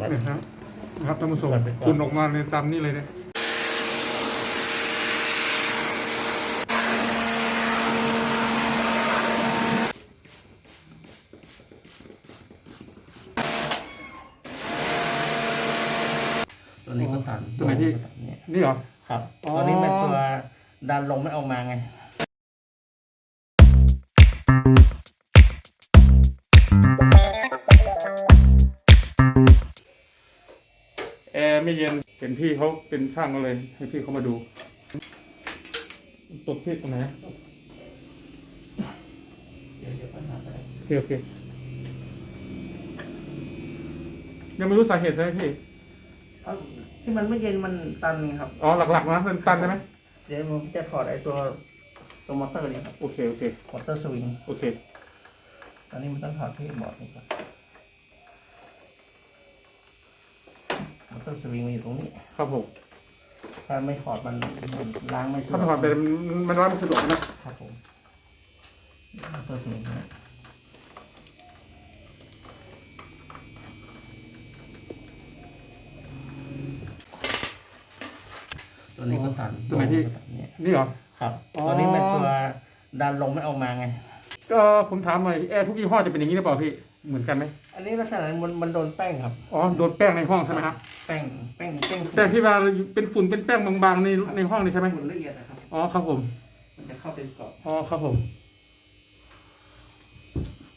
มาเนี่ยครับนะครับท่านผู้ชมก่อนไปก่อนคุณออกมาในตามนี้เลยเนี่ยตัวนี้ก็ตันตัวไหนที่เนี่ยนี่เหรอครับอ๋อ ช่างก็เลย ให้พี่เขามาดูตกที่ตรงไหนนะเดี๋ยวเดี๋ยวปัญหาอะไรโอเคโอเคยังไม่รู้สาเหตุใช่ไหมพี่ เอ้าที่มันไม่เย็นมันตันไงครับ อ๋อหลักๆนะมันตันใช่ไหมเดี๋ยวผมจะถอดไอ้ตัวตัวมอเตอร์นี่ครับโอเคโอเคมอเตอร์สวิง โอเค ตอนนี้มันต้องถอดที่บอร์ดนี่ก่อนมอเตอร์สวิงมันอยู่ตรงนี้ ครับผม ถ้าไม่ถอดมันมันล้างไม่สะดถ้าวถอดกไปมันมันร้อนไม่สะดวกนะครับผมมอเตอร์สวิงนะตัวนี้ก็ตันตัวไหนที่ ก็ตันเนี่ยนี่เหรอ ครับ อ๋อ ตัวนี้เป็นตัวดันลมไม่ออกมาไง ก็ผมถามหน่อยแอร์ทุกยี่ห้อจะเป็นอย่างนี้หรือเปล่าพี่ เหมือนกันไหมอันนี้ลักษณะมันมันโดนแป้งครับ อ๋อโดนแป้งในห้องใช่ไหมครับแป้งแป้งแป้งแป้งที่ว่าเป็นฝุ่นเป็นแป้งบางๆในในห้องนี่ใช่ไหมฝุ่นละเอียดนะครับอ๋อครับผม มันจะเข้าเป็นเกาะอ๋อครับผม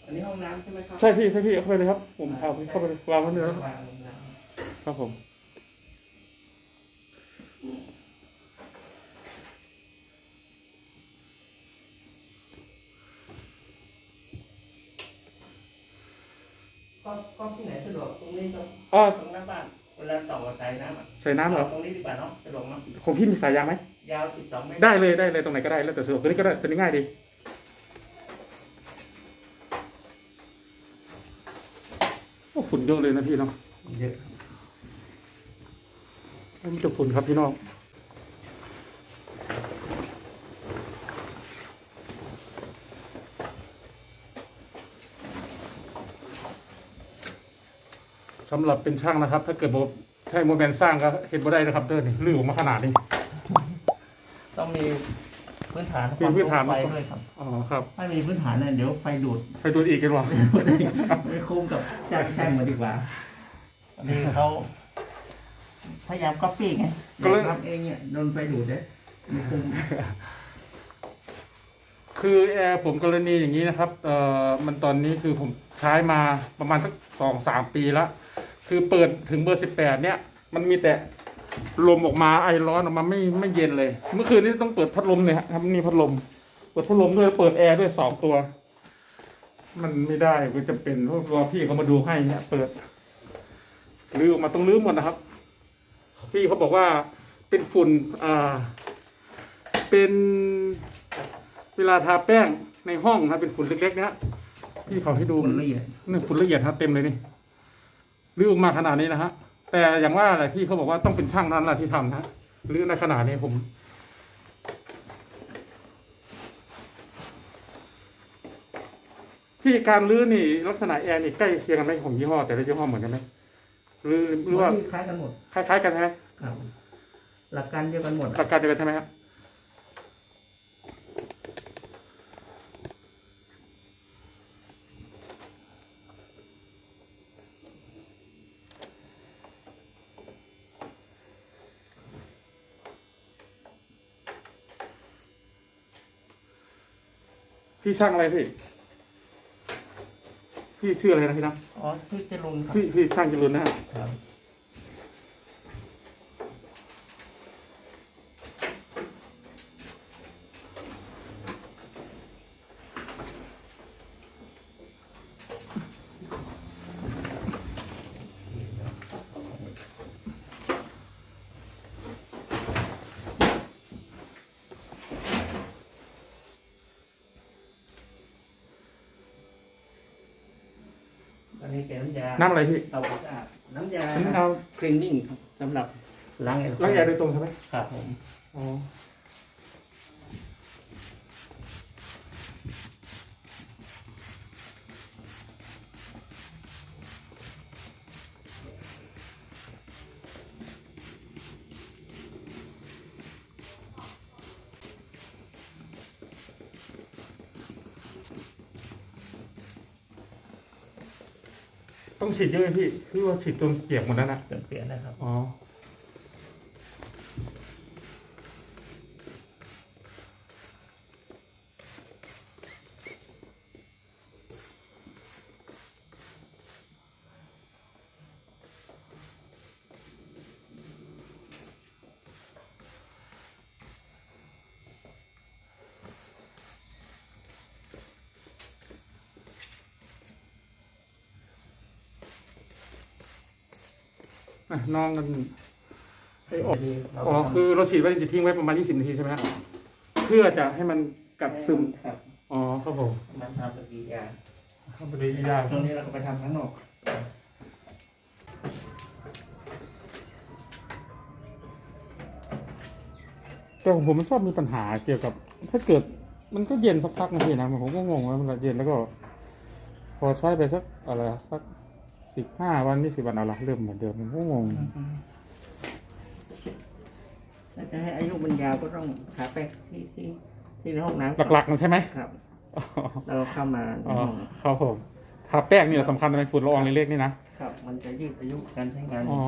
อันนี้ห้องน้ำใช่ไหมครัใช่พี่ใช่พี่เข้าไปเลยครับ ผมเอาเข้าไปเลยวางไว้เลยครับวางลงน้ครับผม ก็ก็ที่ไหนสะดวกตรงนี้ก็อ๋อตรงหน้าบ้านเวลาต่อกับสายน้ำอะใส่น้ำเหรอตรงนี้ดีกว่าเนาะสะดวกเนาะของพี่มีสายยางไหมยาวสิบสองเมตรได้เลยได้เลยตรงไหนก็ได้แล้วแต่สะดวกตัวนี้ก็ได้ตัวนี้ง่ายดีโอ้ฝุ่นเยอะเลยนะพี่เนาะเยอะมันจะฝุ่นครับพี่น้อง สำหรับเป็นช่างนะครับ ถ้าเกิดบอกใช่โมแมนสร้างก็เห็นบ่ได้นะครับเดินนี่ลื้อออกมาขนาดนี้ ต้องมีพื้นฐานมีพื้นฐาน ไฟด้วยครับอ๋อครับถ้ามีพื้นฐานเนี่ยเดี๋ยวไฟดูด ไปดูอีกกันวะไม่คุ้มกับจ้างช่างมาดีกว่าอันนี้เขาพยายามก๊อปปี้ไงก็เลยทำเองเนี่ยโดนไฟดูดเนี่ยไม่คุ้ม คือแอร์ผมกรณีอย่างนี้นะครับเอ่อมันตอนนี้คือผมใช้มาประมาณสักสองสามปีแล้ว คือเปิดถึงเบอร์สิบแปดเนี่ย มันมีแต่ลมออกมาไอร้อนออกมาไม่ไม่เย็นเลย เมื่อคืนนี้ต้องเปิดพัดลมเลยครับนี่พัดลม เปิดพัดลมด้วยเปิดแอร์ด้วยสองตัว มันไม่ได้ก็จะเป็นเพราะรอพี่เขามาดูให้เนี่ยเปิดรื้อออกมาต้องรื้อหมดนะครับ พี่เขาบอกว่าเป็นฝุ่นอ่า เป็นเวลาทาแป้งในห้องครับเป็นฝุ่นเล็กๆเนี้ยพี่เขาให้ดูฝุ่นละเอียดนี่ฝุ่นละเอียดครับเต็มเลยนี่ รื้อออกมาขนาดนี้นะฮะ แต่อย่างว่าอะไรพี่เขาบอกว่าต้องเป็นช่างนั้นแหละที่ทำนะรื้อในขนาดนี้ผมพี่การรื้อนี่ลักษณะแอร์นี่ใกล้เคียงกันไหมของยี่ห้อแต่ละยี่ห้อเหมือนกันไหมหรือหรือว่าคล้ายกันหมดคล้ายๆกันใช่ไหมครับ หลักการเดียวกันหมดหลักการเดียวกันใช่ไหมครับ พี่ช่างอะไรพี่ พี่ชื่ออะไรนะพี่นะอ๋อที่จะลุนครับพี่พี่ช่างจรุนนะฮะครับ อันนี้เป็นน้ำยาน้ำอะไรพี่เอาสะอาดน้ำยาฉันเอาคลีนนิ่งครับสำหรับล้างแอร์ล้างแอร์โดยตรงใช่ไหมครับผมอ๋อ ต้องฉีดเยอะไหมพี่พี่ว่าฉีดจนเปียกหมดแล้วนะ เปลี่ยนเปลี่ยนนะครับ อ๋อ น้องกันไอ้ออกอ๋อคือเราฉีดไว้จะทิ้งไว้ประมาณ 20 นาทีใช่ไหมฮะเพื่อจะให้มันกัดซึม ครับอ๋อครับผมมันทำปฏิกิริยาครับพอดียากตรงนี้เราก็ไปทำข้างนอกแต่ของผมมันชอบมีปัญหาเกี่ยวกับ ถ้าเกิดมันก็เย็นสักพักนะพี่นะผมก็งงว่ามันเย็นแล้วก็ พอใช้ไปสักอะไรสัก สิบห้าวันนี่สิบวันเอาละเริ่มเหมือนเดิมผมก็งงถ้าจะให้อายุมันยาวก็ต้องทาแป้งที่ที่ที่ในห้องน้ำหลักๆนะใช่ไหมครับ อ๋อเราเข้ามาในอ๋อห้องครับผมทาแป้งนี่แหละสำคัญในฝุ่นละอองเล็กๆนี่นะครับ มันจะยืดอายุการใช้งานอ๋อ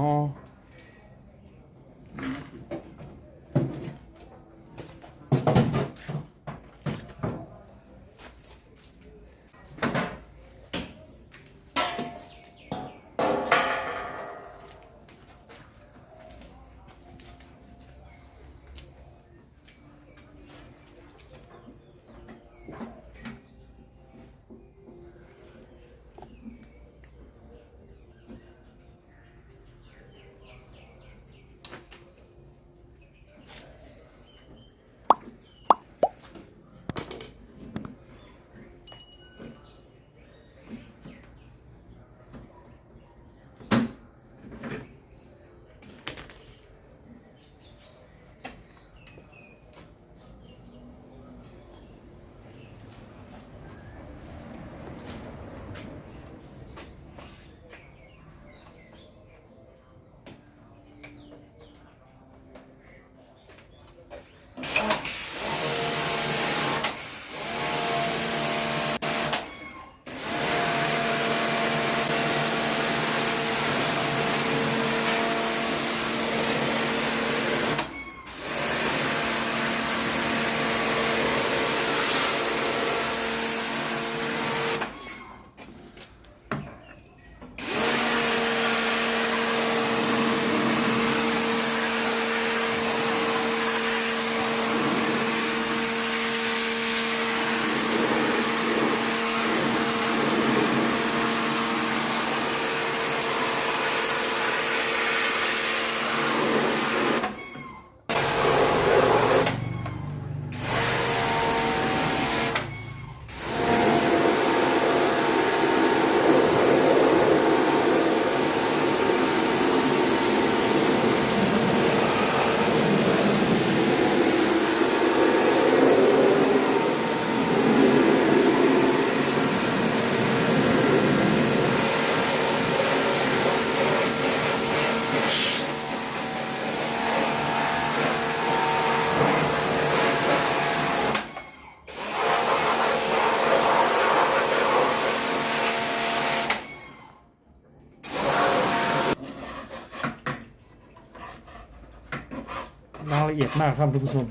ล้างละเอียดมากครับคุณผู้ชม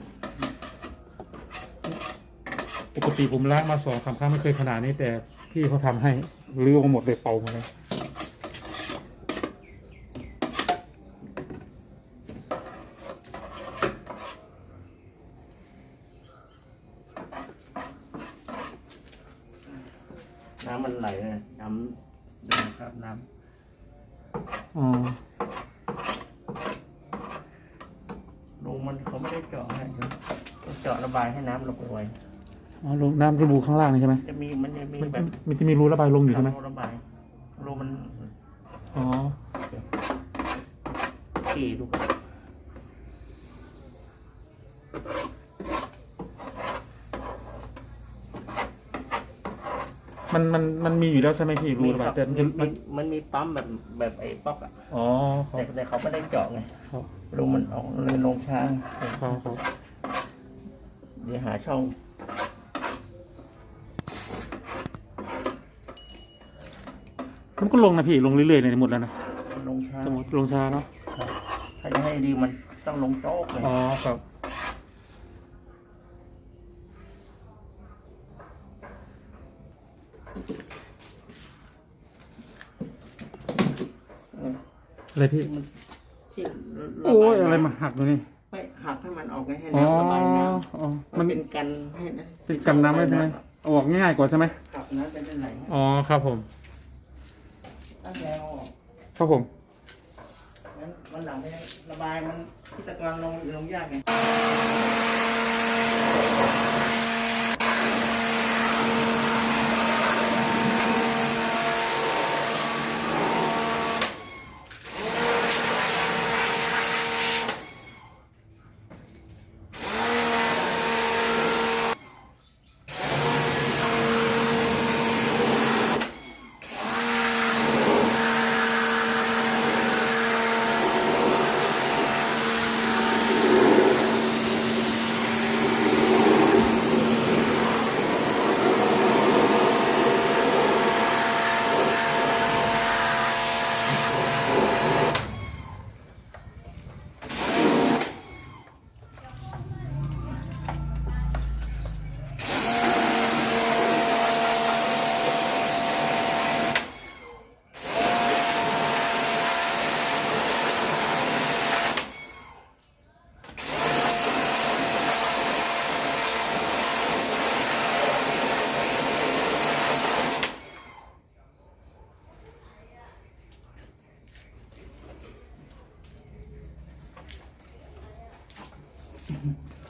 ปกติผมล้างมาสองสามครั้งไม่เคยขนาดนี้แต่พี่เขาทำให้รื้อออกมาหมดเลยเป่าหมดเลย น้ำมันไหลเลยน้ำดูครับน้ อ๋อำลงมันเขาไม่ได้เจาะให้เขาเจาะระบายให้น้ำลงไปไว อ๋ อลงน้ำระบูข้างล่างนี่ใช่ไหมจะมีมันจะมีมันแบบมันจะมีรูระบายลงอยู่ใช่ไหมระบายรูมันอ๋อขี่ดูครับมันมันมันมีอยู่แล้วใช่ไหมพี่รูระบายแต่มันจะมัมันนมันมีปั๊มแบบแบบไอ้ป๊อกอะอ๋อครัแต่บแต่เขาไม่ได้เจาะไงครับรูมันออกเลยลงช้างครับครับเดี๋ยวหาช่อง มันก็ลงนะพี่ลงเรื่อยๆเลยหมดแล้วนะลงช้าจะหมดลงช้าเนาะครับถ้าจะให้ดีมันต้องลงโต๊ะเลยอ๋อครับอะไรพี่มันที่โอ้ยอะไรมาหักตรงนี้ไม่หักให้มันออกไงให้อ๋อน้ำระบายน้อ๋อำมันเป็นกันให้ะเป็นกันน้ำได้ใช่ไหมเอาออกง่ายกว่าใช่ไหมครับน้ำจะได้ไหลอ๋อครับผม ตั้งแล้วออกครับผมงั้นวันหลังเนี่ยระบายมันที่ตะกอนลงลงยากไง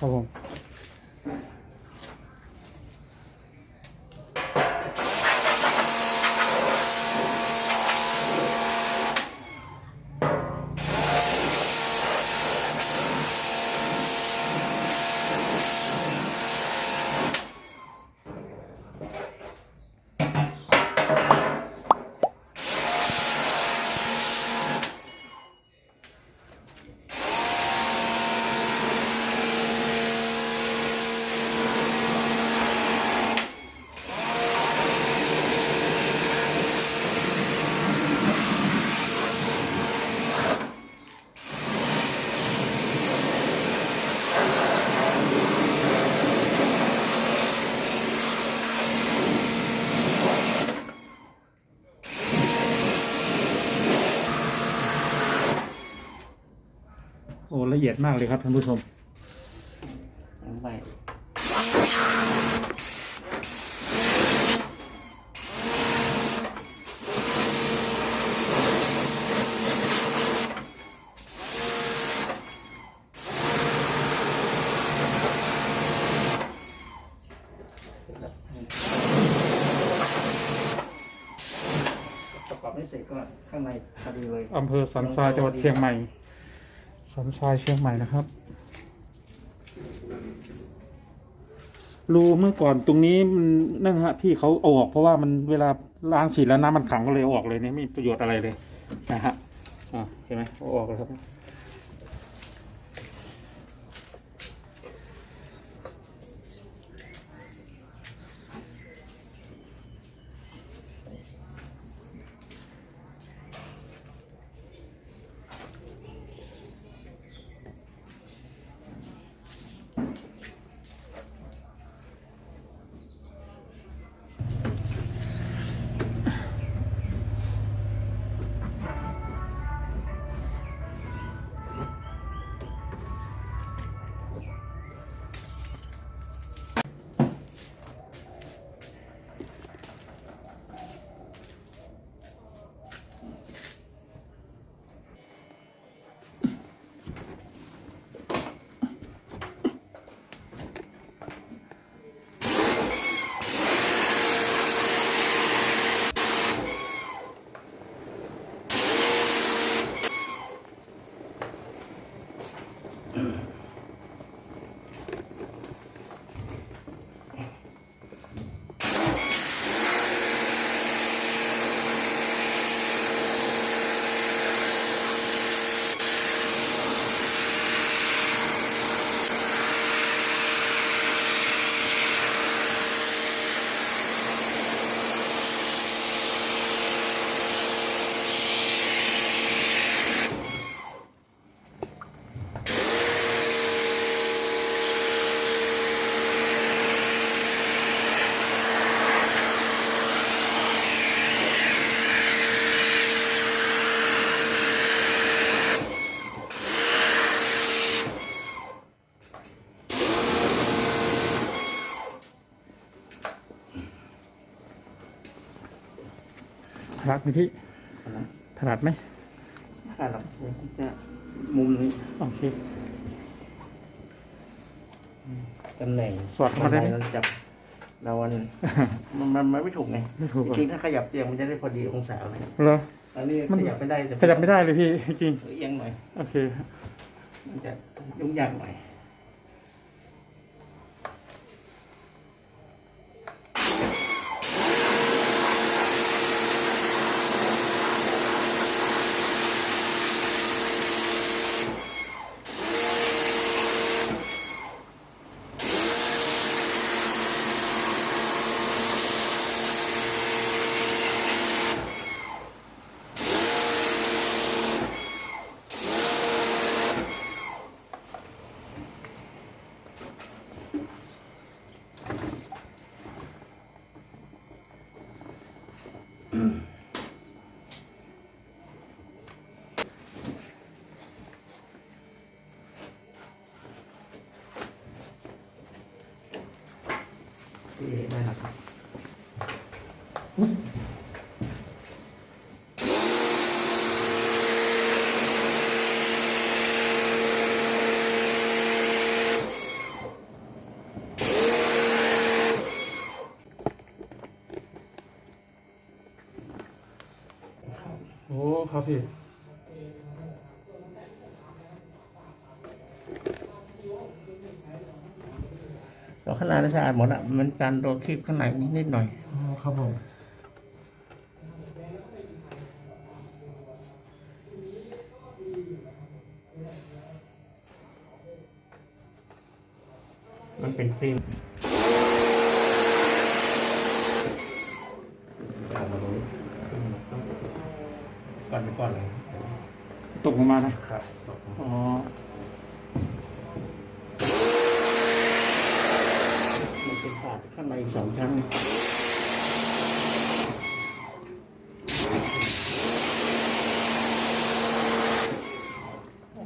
ค ละเอียดมากเลยครับท่านผู้ชมลงไปประกอบให้เสร็จก็ข้างในพอดีเลยอำเภอสันทรายจังหวัดเชียงใหม่ สันทรายเชียงใหม่นะครับ รูเมื่อก่อนตรงนี้มันนั่นฮะพี่เขาเอาออก เพราะว่ามันเวลาล้างฉีดแล้วน้ำมันขังก็เลยอออกเลยเนี่ยไม่มีประโยชน์อะไรเลยนะฮะอ่าเห็นไหมเอาออกแล้วครับ นัดไหมพี่นะถนัดไหมถ้าเราจะมุมนี้โอเคตำแหน่งสอดเข้ามาได้ไหมบันเราจับเรามันมันมันมันไม่ถูกไงไม่ถูกจอะริงๆถ้าขยับเตียงมันจะได้พอดีองศาเลยเหรออันนี้มันขยับไม่ได้แต่ขยับไม่ได้เลยพี่จริงเอียงหน่อยโอเคมันจะยุ่งยากหน่อย ครับพี่เราข้างในน่าสะอาดหมดอะ มันการโดนคลิปข้างในนิดนิดหน่อย อ๋อครับผม มันเป็นฟิล์ม ลงมานะครับอ๋อมันเป็นขาดข้างในอีกสองชั้น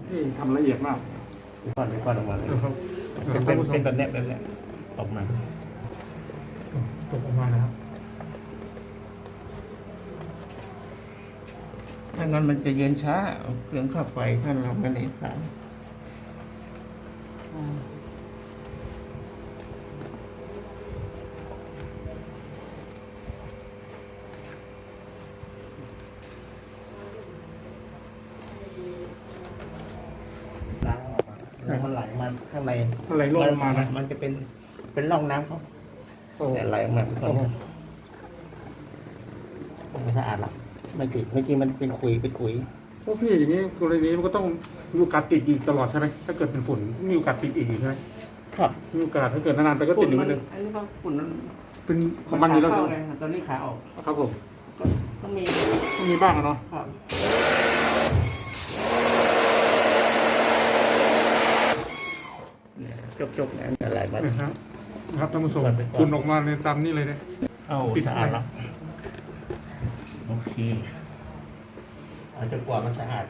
พี่ทำละเอียดมากไปก่อนไปก่อนออกมาเลยครับเป็นเป็นเป็นแบบเนี้ยแบบเนี้ยออกมา ตกออกมานะครับ ถ้างั้นมันจะเย็นช้าเครื่องค่าไฟถ้าเราไม่ได้สามล้างออกมาแล้วมันไหลมาข้างในอะไรร่วงลงมานะ มันจะเป็นเป็นร่องน้ำเขาโอ้เนี่ยไหลออกมาทุกคนไม่สะอาดหรอก ไม่ติดเมื่อกี้มันเป็นขุยเป็นขุยพวกพี่อย่างนี้กรณีนี้มันก็ต้องมีโอกาสติดอีกตลอดใช่ไหมถ้าเกิดเป็นฝุ่นมีโอกาสติดอีกใช่ไหมครับมีโอกาสถ้าเกิดนานๆไปก็ติดอยู่เหมือนเดิมอันนี้ก็ฝุ่นมันเป็นของมันอยู่แล้วขาใช่เข้าไหมไงตอนนี้ขาออกครับผมก็ต้องมีต้องมีบ้างอะเนาะครับเนี่ยจบๆเนี่ยอะไรมานะครับนะครับท่านผู้ชมก่อนไปก่อนฝุ่นออกมาในตามนี้เลยเนี่ยเอาปิดสะอาดแล้ว โอเค เอาจนกว่ามันสะอาดผ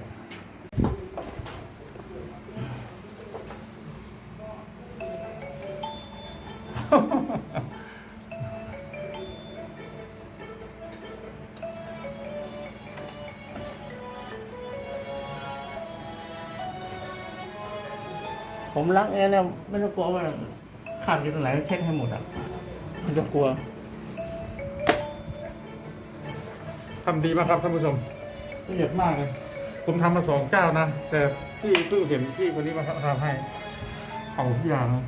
มล้างเองเนี่ยไม่ต้องกลัวว่าขาดอยู่ตรงไหนเช็ดให้หมดอะไม่ต้องกลัว ทำดีมากครับท่านผู้ชมละเอียดมากเลย ผมทำมาสองเจ้านะ แต่พี่เพิ่งเห็นพี่คนนี้มาทำให้ เอาทุกอย่างเลย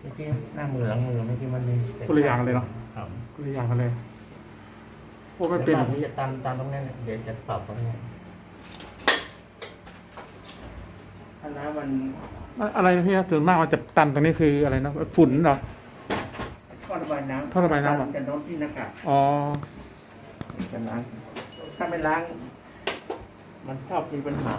เมื่อกี้หน้ามือหลังมือเมื่อกี้มันมีคนละอย่างเลยเนาะครับคนละอย่างกันเลย โอ้ไม่ไม่เป็เป็นนผมจะตันตันตรงนี้เนี่ยเดี๋ยวจะปรับตรงนี้ถ้า น้ำมันอะอะไรนะพี่ครับส่วนมากมันจะตันตรงนี้คืออะไรนะฝุ่นเหรอท่อระบายน้ำท่อระบายน้ำเหรอจะโดนที่หน้ากากอ๋อจะล้างถ้าไม่ล้าง มันชอบมีปัญหา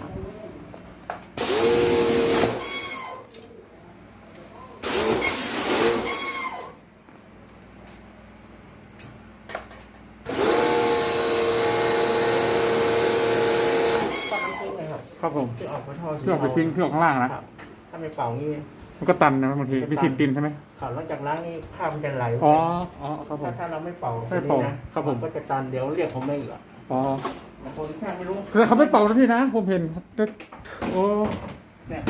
ต้องน้ำทิ้งเลยครับ ครับผ มผมที่ออกไปท่อสีที่ออกไปทิ้งที่ออกข้างล่างนะ ครับถ้าไม่เป่างี้มันก็ตันนะบางทีมีสิทธิ์ตินใช่ไหมข่าวหลังจากล้างนี่ข้าวมันจะไหลอ๋อ อ๋อ ครับผมถ้าถ้าเราไม่เป่าไม่เป่าตัวนี้นะครับผมนก็จะตันเดี๋ยวเรียกผมไม่อีกอะอ๋อบางคนแค่ไม่รู้แต่เขาไม่เป่านะพี่นะ ผมเห็น โอ้เนี่ย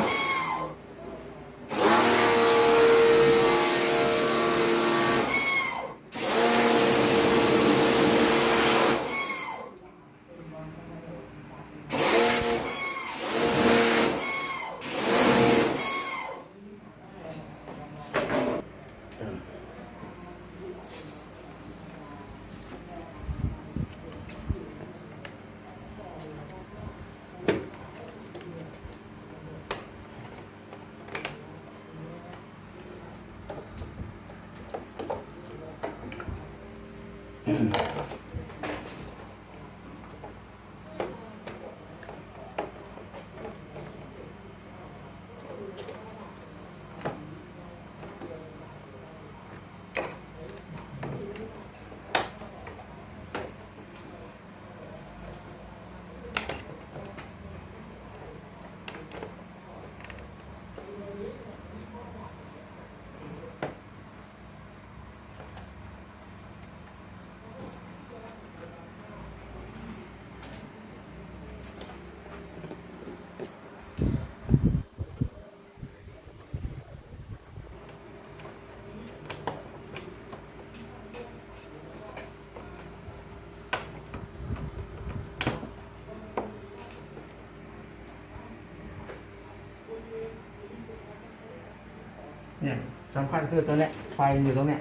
เนี่ย สำคัญคือตัวเนี้ยไฟอยู่ตรงเนี้ย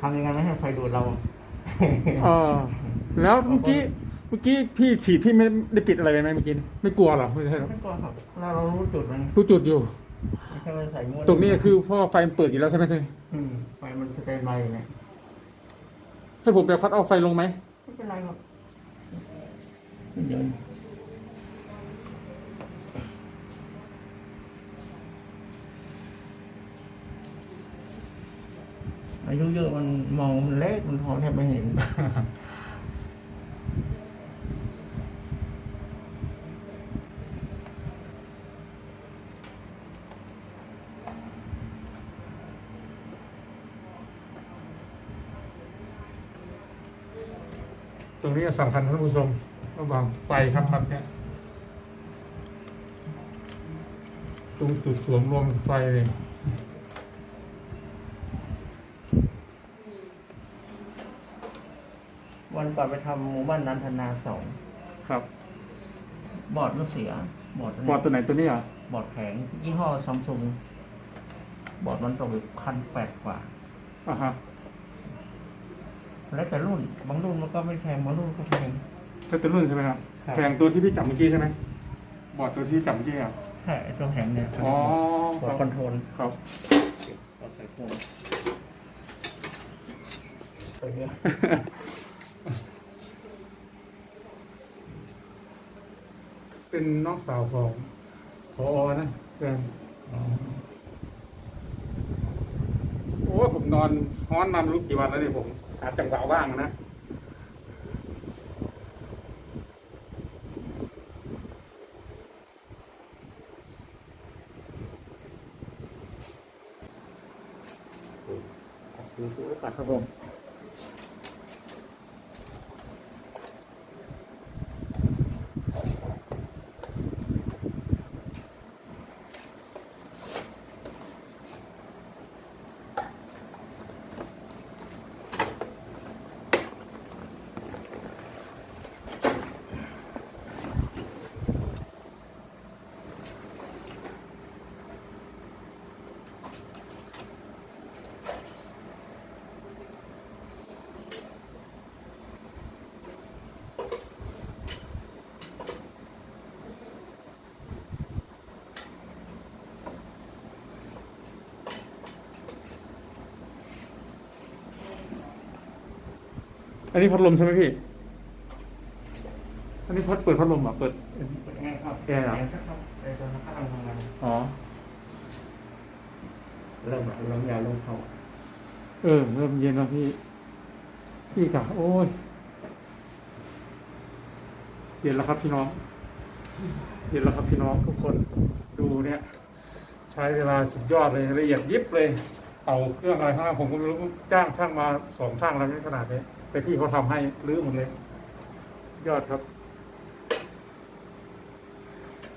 ทำยังไงไม่ให้ไฟดูดเรา เออแล้วเมื่อกี้เมื่อกี้พี่ฉีดพี่ไม่ได้ปิดอะไรไปไหมเมื่อกี้ไม่กลัวเหรอไม่ใช่หรอไม่กลัวครับเราเรารู้จุดมันรู้จุดอยู่ ไม่ใช่ว่าใส่มั่วตรงนี้คือเพราะว่าไฟมันเปิดอยู่แล้วใช่ไหมพี่อืมไฟมันสเตนบายอยู่เนี่ยให้ผมไปคัดเอาไฟลงไหมไม่เป็นไรครับเดี๋ยว อายุเยอะมันมองมันเล็กมันมองแทบไม่เห็น ตรงนี้สำคัญท่านผู้ชมระหว่างไฟครับครับเนี่ยตรงจุดสวมรวมไฟเลย วันก่อนไปทำหมู่บ้านนันทนาสองครับบอร์ดมันเสียบอร์ดบอร์ดตัวไหนตัวนี้อะบอร์ดแผงยี่ห้อซัมซุงบอร์ดมันตกไปพันแปดกว่า อ่าฮะแล้วแต่รุ่นบางรุ่นมันก็ไม่แพงบางรุ่นก็แพง ใช่ตัวรุ่นใช่ไหมครับครับ แพงตัวที่พี่จับเมื่อกี้ใช่ไหมบอร์ดตัวที่จับเมื่อกี้อะใช่ไอ้ตัวแผงเนี่ยอ๋อบอร์ดคอนโทรลครับ บอร์ดใส่โคนตัวเนี้ย เป็นน้องสาวของพอนะเพื่อนโอ้ผมนอนฮ้อนมาไม่รู้กี่วันแล้วเนี่ยผมหาจังหวะว่างนะดูดูไว้ก่อนครับผม อันนี้พัดลมใช่ไหมพี่ อันนี้พัดเปิดพัดลมเหรอะเปิด เปิดแอร์ครับแอร์เหรอ ครับไอ้ตัวนั้นกำลังทำงานอ๋อ เริ่มเริ่มยาเริ่มเข้าเออเริ่มเย็นแล้วพี่ พี่กะโอ้ยเย็นแล้วครับพี่น้องเห็นแล้วครับพี่น้องทุกคนดูเนี่ย ใช้เวลาสุดยอดเลยละเอียดยิบเลย เอาเครื่องอะไรข้างล่างผมก็ไม่รู้จ้างช่างมาสองช่างแล้วในขนาดนี้ แต่พี่เขาทำให้รื้อหมดเลยยอดครับ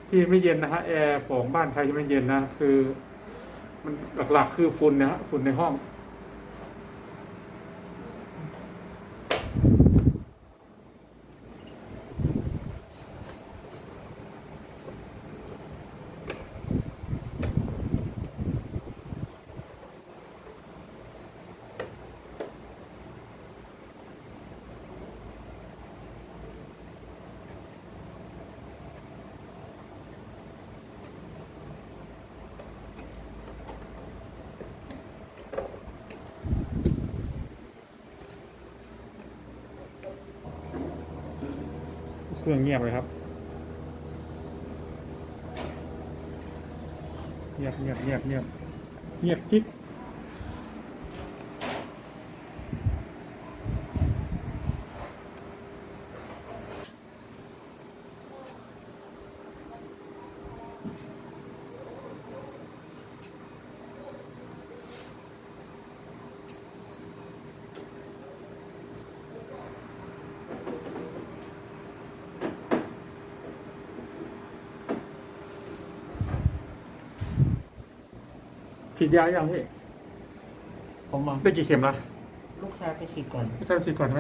ที่ไม่เย็นนะฮะแอร์ของบ้านใครที่ไม่เย็นนะคือ มันหลักๆคือฝุ่นนะฮะฝุ่นในห้อง เครื่องเงียบเลยครับ เงียบเงียบเงียบเงียบเงียบกิ๊ก ฉีดยายังพี่ผมมาได้กี่เข็มละลูกชายไปฉีดก่อนไม่ทราบฉีดก่อนไหม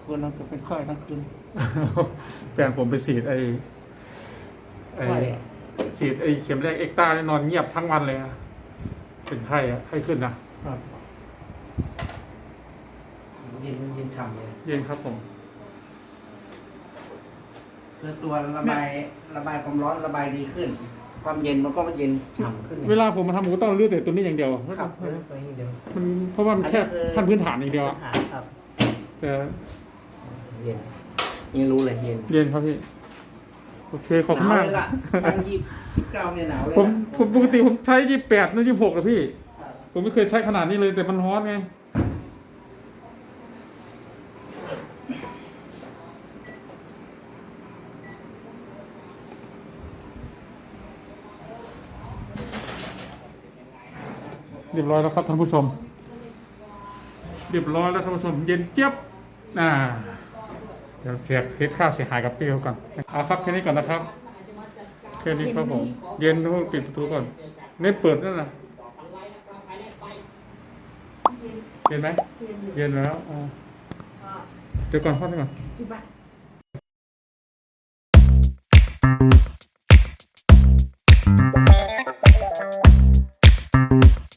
คืนนั้นจะเป็นไข้ทั้งคืนแฟนผมไปฉีดไอไอไข้ฉีดไอเข็มแรกเอ็กต้าเนี่ยนอนเงียบทั้งวันเลยอะเป็นไข้อะไข้ขึ้นนะครับเย็นเย็นฉ่ำเลย เย็นครับผม คือตัวระบายระบายความร้อนระบายดีขึ้น ความเย็นมันก็เย็นฉ่ำขึ้นเวลาผมมาทำผมก็ต้องเลือกแต่ตัวนี้อย่างเดียวครับเออตัวนี้เดียวมันเพราะว่ามันแค่อันนี้คือขั้นพื้นฐานอย่างเดียวอะหาครับแต่เย็นนี่รู้เลยเย็นเย็นครับพี่โอเคขอบหคุณนาวมากเลยล่ะตั้งยี่สิบเก้าเนี่ยหนาวเลยผมล่ะผมปกติผมใช้ยี่แปดนะยี่หกอะพี่ครับผมไม่เคยใช้ขนาดนี้เลยแต่มันร้อนไง รียบร้อยแล้วครับท่านผู้ชม เรียบร้อยแล้วท่านผู้ชม เย็นเจี๊ยบอ่าเดี๋ยวเสียคิดค่าเสียหายกับพี่เขาก่อนเอาครับแค่นี้ก่อนนะครับแค่นี้ครับผม เย็นต้องปิดประตูก่อนไม่เปิดนั่นนะเย็นไหมเย็นแล้วเดี๋ยวก่อนพ่อนี่ก่อน。